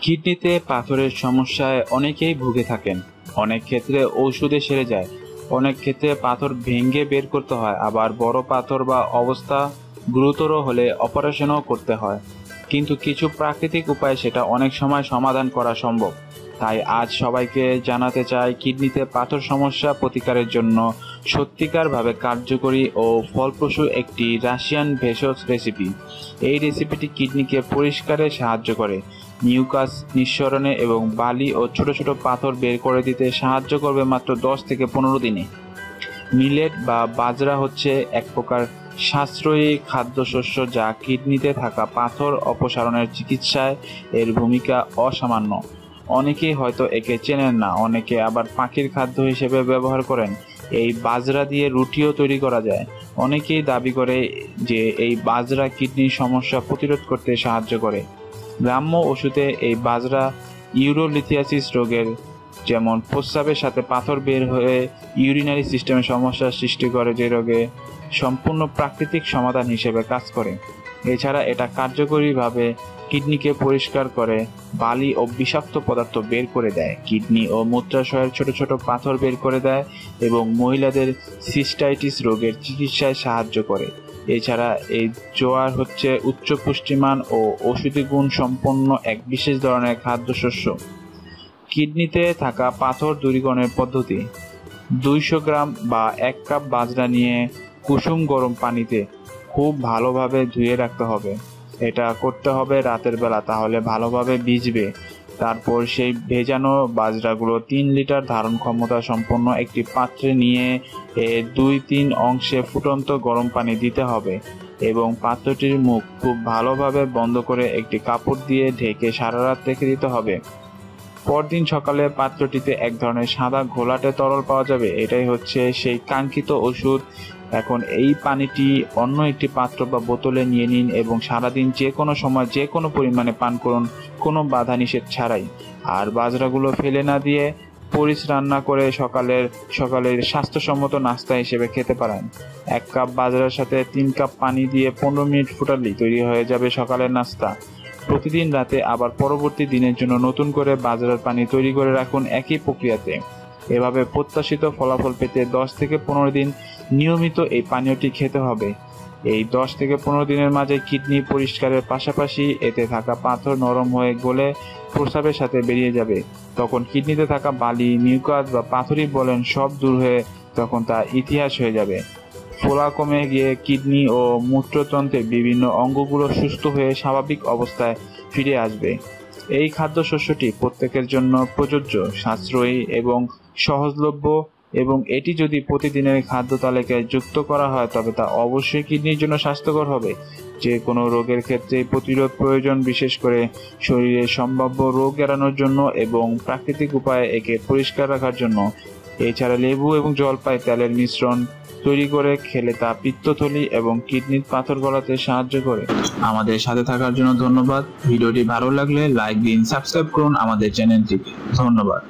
কিডনিতে পাথরের সমস্যায় অনেকেই ভুগে থাকেন। অনেক ক্ষেত্রে ঔষধে সেরে যায়। অনেক ক্ষেত্রে পাথর ভেঙে বের করতে হয়, আবার বড় পাথর বা অবস্থা গুরুতর হলে অপারেশনও করতে হয়। কিন্তু কিছু প্রাকৃতিক উপায়ে সেটা অনেক সময় সমাধান করা সম্ভব। তাই আজ সবাইকে জানাতে চাই, কিডনিতে পাথর সমস্যা প্রতিকারের জন্য সত্যিকারভাবে কার্যকরী ও ফলপ্রসূ একটি রাশিয়ান ভেষজ রেসিপি। এই রেসিপিটি কিডনিকে পরিষ্কারে সাহায্য করে, মিউকাস নিঃসরণে এবং বালি ও ছোট ছোট পাথর বের করে দিতে সাহায্য করবে মাত্র দশ থেকে পনেরো দিনে। মিলেট বা বাজরা হচ্ছে এক প্রকার সাশ্রয়ী খাদ্যশস্য যা কিডনিতে থাকা পাথর অপসারণের চিকিৎসায় এর ভূমিকা অসামান্য। অনেকেই হয়তো একে চেনেন না, অনেকে আবার পাখির খাদ্য হিসেবে ব্যবহার করেন। এই বাজরা দিয়ে রুটিও তৈরি করা যায়। অনেকেই দাবি করে যে এই বাজরা কিডনির সমস্যা প্রতিরোধ করতে সাহায্য করে। গ্রাম্য ওষুধে এই বাজরা ইউরোলিথিয়াসিস রোগের যেমন প্রস্রাবের সাথে পাথর বের হয়ে ইউরিনারি সিস্টেমে সমস্যার সৃষ্টি করে, যে রোগে সম্পূর্ণ প্রাকৃতিক সমাধান হিসেবে কাজ করে। এছাড়া এটা কার্যকরীভাবে কিডনিকে পরিষ্কার করে, বালি ও বিষাক্ত পদার্থ বের করে দেয়। কিডনি ও মূত্রাশয়ের ছোট ছোট পাথর বের করে দেয় এবং মহিলাদের সিস্টাইটিস রোগের চিকিৎসায় সাহায্য করে। এছাড়া এই জোয়ার হচ্ছে উচ্চ পুষ্টিমান ও ঔষধি গুণ সম্পন্ন এক বিশেষ ধরনের খাদ্যশস্য। কিডনিতে থাকা পাথর দূরীকরণের পদ্ধতি। দুইশো গ্রাম বা এক কাপ বাজরা নিয়ে কুসুম গরম পানিতে খুব ভালোভাবে ধুয়ে রাখতে হবে। এটা করতে হবে রাতের বেলা, তাহলে ভালোভাবে ভিজবে। তারপর সেই ভেজানো বাজরাগুলো তিন লিটার ধারণ ক্ষমতা সম্পন্ন একটি পাত্রে নিয়ে এ দুই তিন অংশে ফুটন্ত গরম পানি দিতে হবে এবং পাত্রটির মুখ খুব ভালোভাবে বন্ধ করে একটি কাপড় দিয়ে ঢেকে সারা রাত রেখে দিতে হবে। পরদিন সকালে পাত্রটিতে এক ধরনের সাদা ঘোলাটে তরল পাওয়া যাবে। এটাই হচ্ছে সেই কাঙ্ক্ষিত ওষুধ এখন এই পানিটি অন্য একটি পাত্র বা বোতলে নিয়ে নিন এবং সারাদিন যে কোনো সময় যে কোনো পরিমাণে পান করুন, কোনো বাধা নিষেধ ছাড়াই। আর বাজরাগুলো ফেলে না দিয়ে পরিস রান্না করে সকালের সকালের স্বাস্থ্যসম্মত নাস্তা হিসেবে খেতে পারেন। এক কাপ বাজরার সাথে তিন কাপ পানি দিয়ে পনেরো মিনিট ফুটালেই তৈরি হয়ে যাবে সকালের নাস্তা। প্রতিদিন রাতে আবার পরবর্তী দিনের জন্য নতুন করে বাজারের পানি তৈরি করে রাখুন একই প্রক্রিয়াতে। এভাবে প্রত্যাশিত ফলাফল পেতে দশ থেকে পনেরো দিন নিয়মিত এই পানীয়টি খেতে হবে। এই দশ থেকে পনেরো দিনের মাঝে কিডনি পরিষ্কারের পাশাপাশি এতে থাকা পাথর নরম হয়ে গলে প্রস্রাবের সাথে বেরিয়ে যাবে। তখন কিডনিতে থাকা বালি, মিউকাস বা পাথরই বলেন সব দূর হয়ে তখন তা ইতিহাস হয়ে যাবে। ফোলা কমে গিয়ে কিডনি ও মূত্রতন্ত্রের বিভিন্ন অঙ্গগুলো সুস্থ হয়ে স্বাভাবিক অবস্থায় ফিরে আসবে। এই খাদ্যশস্যটি প্রত্যেকের জন্য প্রযোজ্য, সাশ্রয়ী এবং সহজলভ্য এবং এটি যদি প্রতিদিনের খাদ্য তালিকায় যুক্ত করা হয়, তবে তা অবশ্যই কিডনির জন্য স্বাস্থ্যকর হবে। যে কোনো রোগের ক্ষেত্রে প্রতিরোধ প্রয়োজন, বিশেষ করে শরীরের সম্ভাব্য রোগ এড়ানোর জন্য এবং প্রাকৃতিক উপায়ে একে পরিষ্কার রাখার জন্য। এছাড়া লেবু এবং জলপাই তেলের মিশ্রণ তৈরি করে খেলে তা পিত্তথলি এবং কিডনির পাথর গলাতে সাহায্য করে। আমাদের সাথে থাকার জন্য ধন্যবাদ। ভিডিওটি ভালো লাগলে লাইক দিন, সাবস্ক্রাইব করুন আমাদের চ্যানেলটি ধন্যবাদ।